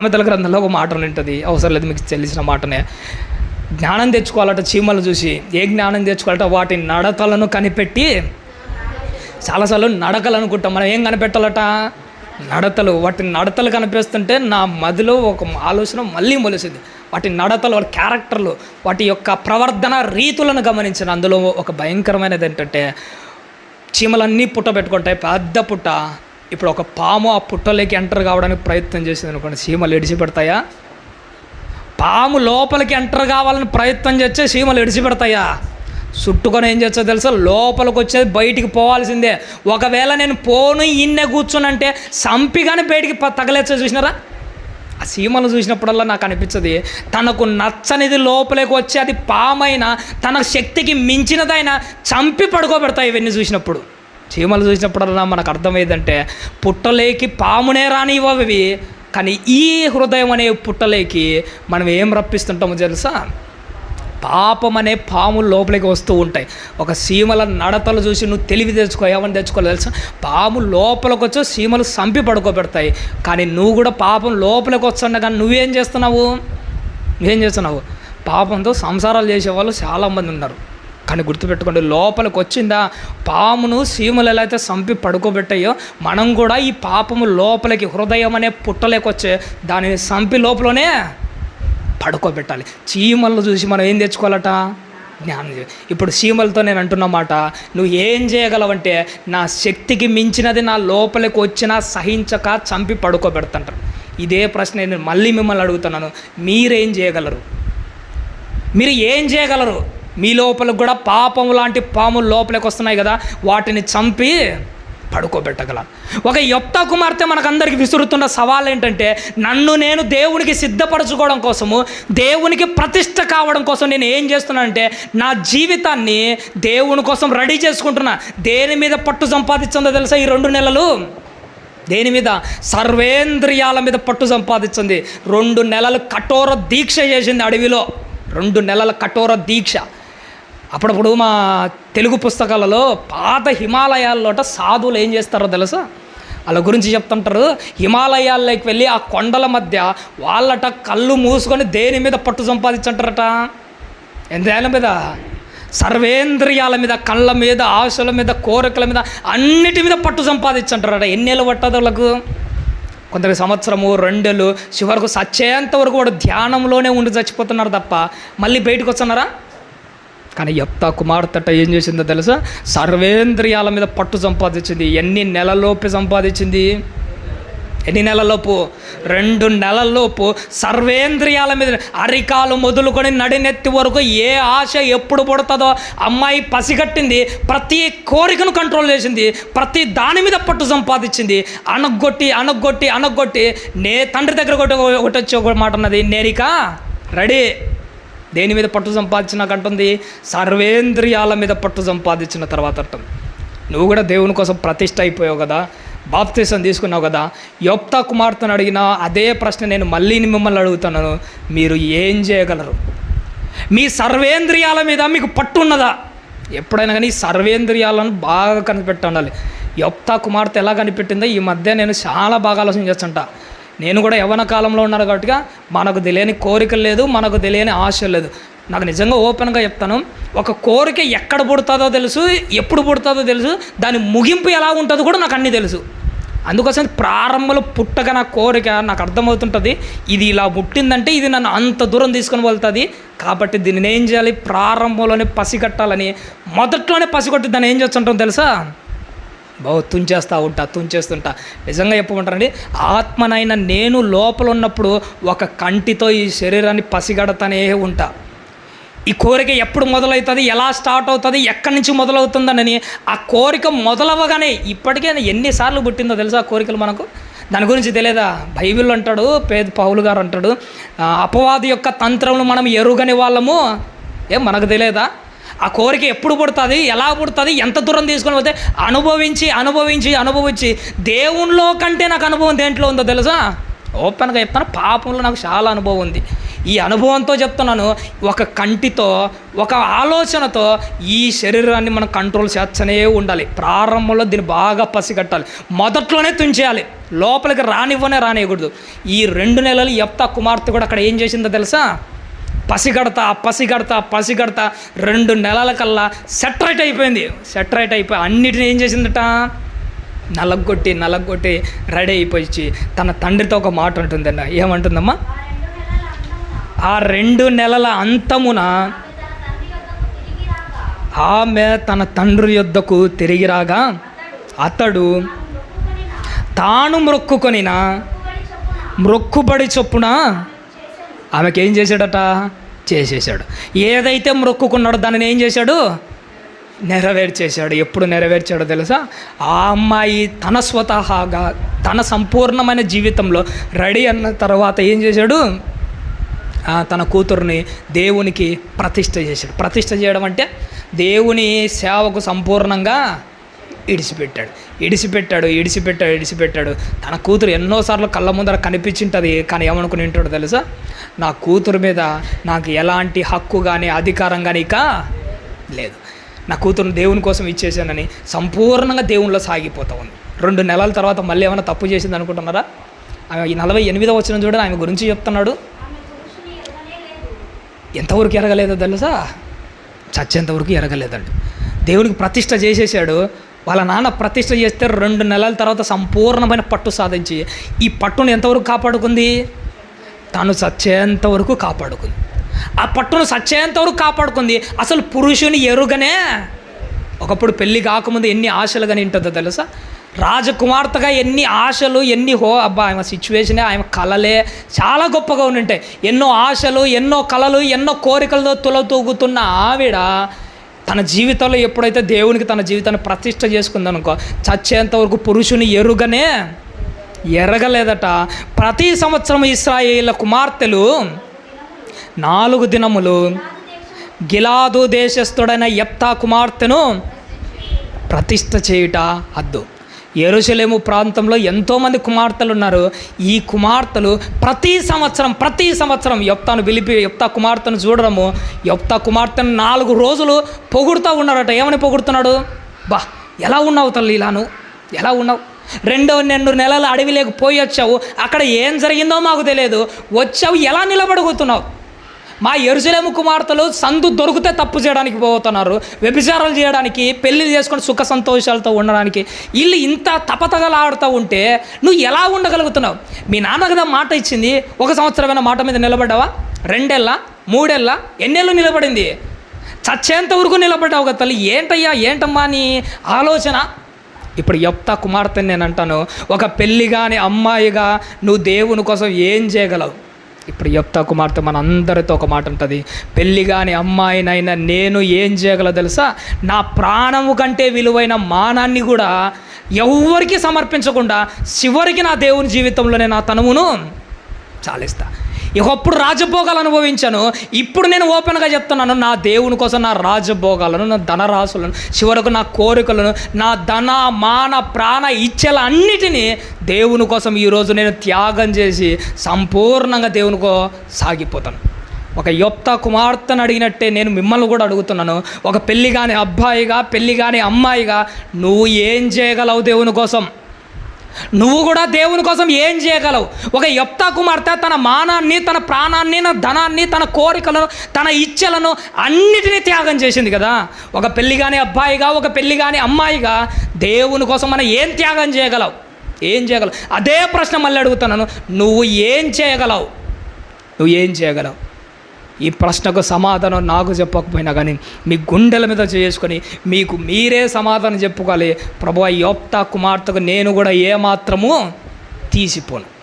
సామెతల గ్రంథంలో ఒక మాట ఉంటుంది అవసరం లేదు మీకు తెలిసిన మాటనే. జ్ఞానం తెచ్చుకోవాలట చీమలు చూసి. ఏ జ్ఞానం తెచ్చుకోవాలట? వాటి నడతలను కనిపెట్టి చాలాసార్లు నడకలు అనుకుంటాం. మనం ఏం కనిపెట్టాలట? నడతలు. వాటి నడతలు కనిపిస్తుంటే నా మదిలో ఒక ఆలోచన మళ్ళీ మొలిసింది. వాటి నడతలు వాటి క్యారెక్టర్లు వాటి యొక్క ప్రవర్ధన రీతులను గమనించిన. అందులో ఒక భయంకరమైనది ఏంటంటే చీమలన్నీ పుట్ట పెట్టుకుంటాయి పెద్ద పుట్ట. ఇప్పుడు ఒక పాము ఆ పుట్టలోకి ఎంటర్ కావడానికి ప్రయత్నం చేసింది అనుకోండి. సీమలు ఎడిచిపెడతాయా పాము లోపలికి ఎంటర్ కావాలని ప్రయత్నం చేస్తే సీమలు ఎడిచిపెడతాయా చుట్టుకొని ఏం చేస్తా తెలుసా? లోపలికి వచ్చేది బయటికి పోవాల్సిందే. ఒకవేళ నేను పోను ఇన్నే కూర్చునంటే సంపిగానే బయటికి తగలేచ్చా చూసినారా? ఆ సీమను చూసినప్పుడల్లా నాకు అనిపించదు తనకు నచ్చనిది లోపలికి వచ్చి అది పామైనా తన శక్తికి మించినదైనా చంపి పడుకోబెడతాయి ఇవన్నీ చూసినప్పుడు. చీమలు చూసినప్పుడల్లా మనకు అర్థమైందంటే పుట్టలేకి పామునే రానివ్వవి కానీ ఈ హృదయం అనే పుట్టలేకి మనం ఏం రప్పిస్తుంటామో తెలుసా? పాపం అనే పాములు లోపలికి వస్తూ ఉంటాయి. ఒక సీమల నడతలు చూసి నువ్వు తెలివి తెచ్చుకో ఏమని తెచ్చుకోవాలి తెలుసా? పాము లోపలికి వచ్చో సీమలు సంపి పడుకోబెడతాయి. కానీ నువ్వు కూడా పాపం లోపలికి వస్తున్నా కానీ నువ్వేం చేస్తున్నావు? నువ్వేం చేస్తున్నావు? పాపంతో సంసారాలు చేసేవాళ్ళు చాలామంది ఉన్నారు. కానీ గుర్తుపెట్టుకోండి లోపలికి వచ్చిందా పామును సీమలు ఎలా అయితే సంపి పడుకోబెట్టాయో మనం కూడా ఈ పాపము లోపలికి హృదయం అనే పుట్టలేకొచ్చే దానిని సంపి లోపలనే పడుకోబెట్టాలి. చీమలను చూసి మనం ఏం తెచ్చుకోవాలట జ్ఞానం ఇప్పుడు సీమలతో నేను అంటున్నమాట నువ్వు ఏం చేయగలవంటే నా శక్తికి మించినది నా లోపలికి వచ్చినా సహించక చంపి పడుకోబెడతాంటారు. ఇదే ప్రశ్న నేను మళ్ళీ మిమ్మల్ని అడుగుతున్నాను. మీరేం చేయగలరు? మీరు ఏం చేయగలరు? మీ లోపల కూడా పాపం లాంటి పాములు లోపలికి వస్తున్నాయి కదా వాటిని చంపి పడుకోబెట్టగల. ఒక యొప్త కుమార్తె మనకందరికి విసురుతున్న సవాల్ ఏంటంటే నన్ను నేను దేవునికి సిద్ధపరచుకోవడం కోసము దేవునికి ప్రతిష్ట కావడం కోసం నేను ఏం చేస్తున్నానంటే నా జీవితాన్ని దేవుని కోసం రెడీ చేసుకుంటున్నా. దేని మీద పట్టు సంపాదించిందో తెలుసా ఈ రెండు నెలలు? దేని మీద? సర్వేంద్రియాల మీద పట్టు సంపాదించింది. రెండు నెలలు కఠోర దీక్ష చేసింది అడవిలో. రెండు నెలల కఠోర దీక్ష. అప్పుడప్పుడు మా తెలుగు పుస్తకాలలో పాత హిమాలయాల్లోట సాధువులు ఏం చేస్తారో తెలుసా? వాళ్ళ గురించి చెప్తుంటారు. హిమాలయాల్లోకి వెళ్ళి ఆ కొండల మధ్య వాళ్ళట కళ్ళు మూసుకొని దేని మీద పట్టు సంపాదించంటారట? ఎంతేళ్ళ మీద. సర్వేంద్రియాల మీద కళ్ళ మీద ఆశల మీద కోరికల మీద అన్నిటి మీద పట్టు సంపాదించంటారట ఎన్నేళ్ళు పట్టదు వాళ్ళకు? కొందరు సంవత్సరము రెండేళ్ళు చివరకు సచ్చేంత వరకు వాడు ధ్యానంలోనే ఉండి చచ్చిపోతున్నారు తప్ప మళ్ళీ బయటకు వస్తున్నారా? కానీ ఎప్తా కుమార్తెట ఏం చేసిందో తెలుసా? సర్వేంద్రియాల మీద పట్టు సంపాదించింది. ఎన్ని నెలలోపు సంపాదించింది? ఎన్ని నెలలోపు? రెండు నెలల్లోపు సర్వేంద్రియాల మీద అరికాలు మొదలుకొని నడినెత్తి వరకు ఏ ఆశ ఎప్పుడు పుడుతుందో అమ్మాయి పసిగట్టింది. ప్రతి కోరికను కంట్రోల్ చేసింది. ప్రతి దాని మీద పట్టు సంపాదించింది. అనగొట్టి అనగొట్టి అనగొట్టి నే తండ్రి దగ్గర ఒకటి ఒకటి వచ్చి ఒక మాట ఉన్నది నేరిక రెడీ. దేని మీద పట్టు సంపాదించినాక అంటుంది సర్వేంద్రియాల మీద పట్టు సంపాదించిన తర్వాత అంటుంది నువ్వు కూడా దేవుని కోసం ప్రతిష్ట అయిపోయావు కదా? బాప్తీసం తీసుకున్నావు కదా? యొప్తా కుమార్తెను అడిగిన అదే ప్రశ్న నేను మళ్ళీ మిమ్మల్ని అడుగుతున్నాను. మీరు ఏం చేయగలరు? మీ సర్వేంద్రియాల మీద మీకు పట్టు ఉన్నదా? ఎప్పుడైనా కానీ సర్వేంద్రియాలను బాగా కనిపెట్టాలి యొప్తా కుమార్తె ఎలా కనిపెట్టిందో ఈ మధ్య నేను చాలా బాగా ఆలోచన చేస్తుంటా. నేను కూడా యవ్వన కాలంలో ఉన్నాను కాబట్టి మనకు తెలియని కోరికలు లేదు మనకు తెలియని ఆశ లేదు. నాకు నిజంగా ఓపెన్గా చెప్తాను ఒక కోరిక ఎక్కడ పుడుతుందో తెలుసు ఎప్పుడు పుడుతుందో తెలుసు దాని ముగింపు ఎలా ఉంటుందో కూడా నాకు అన్నీ తెలుసు. అందుకోసం ప్రారంభంలో పుట్టగా నా కోరిక నాకు అర్థమవుతుంటుంది ఇది ఇలా పుట్టిందంటే ఇది నన్ను అంత దూరం తీసుకొని వెళ్తుంది. కాబట్టి దీన్ని ఏం చేయాలి? ప్రారంభంలోనే పసిగట్టాలని మొదట్లోనే పసిగొట్టి దాన్ని ఏం చేస్తుంటాం తెలుసా? బావు తుంచేస్తూ ఉంటా తుంచేస్తుంటా. నిజంగా చెప్పమంటారండి ఆత్మనైన నేను లోపల ఉన్నప్పుడు ఒక కంటితో ఈ శరీరాన్ని పసిగడతానే ఉంటా. ఈ కోరిక ఎప్పుడు మొదలవుతుంది ఎలా స్టార్ట్ అవుతుంది ఎక్కడి నుంచి మొదలవుతుందనని ఆ కోరిక మొదలవ్వగానే ఇప్పటికే ఎన్నిసార్లు పుట్టిందో తెలుసా కోరికలు మనకు? దాని గురించి తెలియదా? బైబిల్ అంటాడు పేద పౌలు గారు అంటాడు అపవాది యొక్క తంత్రములు మనం ఎరుగని వాళ్ళము? ఏం మనకు తెలియదా? ఆ కోరిక ఎప్పుడు పుడుతుంది ఎలా పుడుతుంది ఎంత దూరం తీసుకొని పోతే అనుభవించి అనుభవించి అనుభవించి దేవునిలో కంటే నాకు అనుభవం దేంట్లో ఉందో తెలుసా? ఓపెన్గా చెప్తాను పాపంలో నాకు చాలా అనుభవం ఉంది. ఈ అనుభవంతో చెప్తున్నాను ఒక కంటితో ఒక ఆలోచనతో ఈ శరీరాన్ని మనం కంట్రోల్ చేస్తూనే ఉండాలి. ప్రారంభంలో దీన్ని బాగా పసిగట్టాలి. మొదట్లోనే తుంచేయాలి. లోపలికి రానివ్వనే రానివ్వకూడదు ఈ రెండు నెలలు ఎప్తా కుమార్తె కూడా అక్కడ ఏం చేసిందో తెలుసా? పసిగడతా పసిగడతా పసిగడతా రెండు నెలల కల్లా సెటరైట్ అయిపోయింది. సెటరైట్ అయిపోయి అన్నిటిని ఏం చేసిందట? నలగొట్టి నలగొట్టి రెడీ అయిపోయి తన తండ్రితో ఒక మాట ఉంటుందన్న ఏమంటుందమ్మా? ఆ రెండు నెలల అంతమున ఆమె తన తండ్రి యొద్దకు తిరిగి రాగా అతడు తాను మ్రొక్కుకొనిన మ్రొక్కుబడి చొప్పున ఆమెకేం చేశాడట? చేసేసాడు ఏదైతే మొక్కుకున్నాడో దానిని ఏం చేశాడు? నెరవేర్చేశాడు. ఎప్పుడు నెరవేర్చాడో తెలుసా? ఆ అమ్మాయి తన స్వతహాగా తన సంపూర్ణమైన జీవితంలో రెడీ అన్న తర్వాత ఏం చేశాడు? ఆ, తన కూతుర్ని దేవునికి ప్రతిష్ట చేశాడు. ప్రతిష్ట చేయడం అంటే దేవుని సేవకు సంపూర్ణంగా ఇడిచిపెట్టాడు ఇడిచిపెట్టాడు ఇడిసిపెట్టాడు ఇడిచిపెట్టాడు తన కూతురు ఎన్నోసార్లు కళ్ళ ముందర కనిపించింటుంది కానీ ఏమనుకుని ఉంటాడో తెలుసా? నా కూతురు మీద నాకు ఎలాంటి హక్కు కానీ అధికారం కానీ ఇక లేదు. నా కూతురుని దేవుని కోసం ఇచ్చేసానని సంపూర్ణంగా దేవునిలో సాగిపోతా ఉంది. రెండు నెలల తర్వాత మళ్ళీ ఏమైనా తప్పు చేసింది అనుకుంటున్నారా? ఆమె ఈ నలభై ఎనిమిదో వచ్చిన చూడని ఆమె గురించి చెప్తున్నాడు. ఎంతవరకు ఎరగలేదో తెలుసా? చచ్చేంతవరకు ఎరగలేదండి దేవునికి ప్రతిష్ట చేసేసాడు వాళ్ళ నాన్న ప్రతిష్ట చేస్తే రెండు నెలల తర్వాత సంపూర్ణమైన పట్టు సాధించి ఈ పట్టును ఎంతవరకు కాపాడుకుంది? తను చచ్చేంత వరకు కాపాడుకుంది. ఆ పట్టును చచ్చేంత వరకు కాపాడుకుంది. అసలు పురుషుని ఎరుగనే ఒకప్పుడు పెళ్ళి కాకముందు ఎన్ని ఆశలు కానీ ఉంటుందో తెలుసా? రాజకుమార్తెగా ఎన్ని ఆశలు ఎన్ని హో అబ్బా ఆమె సిచ్యువేషనే ఆమె కళలే చాలా గొప్పగా ఉండుంటాయి. ఎన్నో ఆశలు ఎన్నో కళలు ఎన్నో కోరికలతో తులతూగుతున్న ఆవిడ తన జీవితంలో ఎప్పుడైతే దేవునికి తన జీవితాన్ని ప్రతిష్ట చేసుకుందనుకో చచ్చేంత వరకు పురుషుని ఎరుగనే ఎరగలేదట. ప్రతి సంవత్సరం ఇస్రాయేళ్ళ కుమార్తెలు నాలుగు దినములు గిలాదు దేశస్థుడైన యప్తా కుమార్తెను ప్రతిష్ట చేయుట అద్దు ఎరుసలేము ప్రాంతంలో ఎంతోమంది కుమార్తెలు ఉన్నారు. ఈ కుమార్తెలు ప్రతి సంవత్సరం ప్రతి సంవత్సరం యొప్తాను పిలిపి యొప్తా కుమార్తెను చూడడము. యొప్తా కుమార్తెను నాలుగు రోజులు పొగుడుతూ ఉన్నారట. ఏమని పొగుడుతున్నాడు? బా ఎలా ఉన్నావు తల్లి ఇలాను? ఎలా ఉన్నావు? రెండో రెండు నెలలు అడవిలోకి పోయి వచ్చావు. అక్కడ ఏం జరిగిందో మాకు తెలియదు. వచ్చావు ఎలా నిలబడుగుతున్నావు మా ఎరుసలేము కుమార్తెలు సందు దొరికితే తప్పు చేయడానికి పోతున్నారు. వ్యభిచారాలు చేయడానికి పెళ్ళి చేసుకొని సుఖ సంతోషాలతో ఉండడానికి వీళ్ళు ఇంత తపతగలాడుతూ ఉంటే నువ్వు ఎలా ఉండగలుగుతున్నావు? మీ నాన్న కదా మాట ఇచ్చింది ఒక సంవత్సరమైన మాట మీద నిలబడ్డావా? రెండేళ్ళ? మూడేళ్ళ? ఎన్నేళ్ళు నిలబడింది? చచ్చేంత వరకు నిలబడ్డావు కదా తల్లి. ఏంటయ్యా ఏంటమ్మా నీ ఆలోచన? ఇప్పుడు యొప్తా కుమార్తెని నేను అంటాను ఒక పెళ్ళిగాని అమ్మాయిగా నువ్వు దేవుని కోసం ఏం చేయగలవు? ఇప్పుడు యొప్తా కుమార్తె మన అందరితో ఒక మాట ఉంటుంది. పెళ్ళి కాని అమ్మాయినైనా నేను ఏం చేయగల తెలుసా? నా ప్రాణము కంటే విలువైన మానాన్ని కూడా ఎవ్వరికి సమర్పించకుండా చివరికి నా దేవుని జీవితంలోనే నా తనువును చాలిస్తా. ఒకప్పుడు రాజభోగాలు అనుభవించాను. ఇప్పుడు నేను ఓపెన్గా చెప్తున్నాను నా దేవుని కోసం నా రాజభోగాలను నా ధనరాశులను చివరకు నా కోరికలను నా ధన మాన ప్రాణ ఇచ్చేల అన్నిటినీ దేవుని కోసం ఈరోజు నేను త్యాగం చేసి సంపూర్ణంగా దేవునికో సాగిపోతాను. ఒక యొప్త కుమార్తెను అడిగినట్టే నేను మిమ్మల్ని కూడా అడుగుతున్నాను. ఒక పెళ్ళి కాని అబ్బాయిగా పెళ్ళి కాని అమ్మాయిగా నువ్వు ఏం చేయగలవు దేవుని కోసం? నువ్వు కూడా దేవుని కోసం ఏం చేయగలవు? ఒక యప్తా కుమార్తె తన మానాన్ని తన ప్రాణాన్ని తన ధనాన్ని తన కోరికలను తన ఇచ్చలను అన్నిటినీ త్యాగం చేసింది కదా? ఒక పెళ్ళి కాని అబ్బాయిగా ఒక పెళ్ళి కాని అమ్మాయిగా దేవుని కోసం మనం ఏం త్యాగం చేయగలవు? ఏం చేయగలవు? అదే ప్రశ్న మళ్ళీ అడుగుతున్నాను. నువ్వు ఏం చేయగలవు? నువ్వు ఏం చేయగలవు? ఈ ప్రశ్నకు సమాధానం నాకు చెప్పకపోయినా కానీ మీ గుండెల మీద చేసుకొని మీకు మీరే సమాధానం చెప్పుకోవాలి. ప్రభు యోప్తా కుమార్తెకు నేను కూడా ఏమాత్రము తీసిపోను.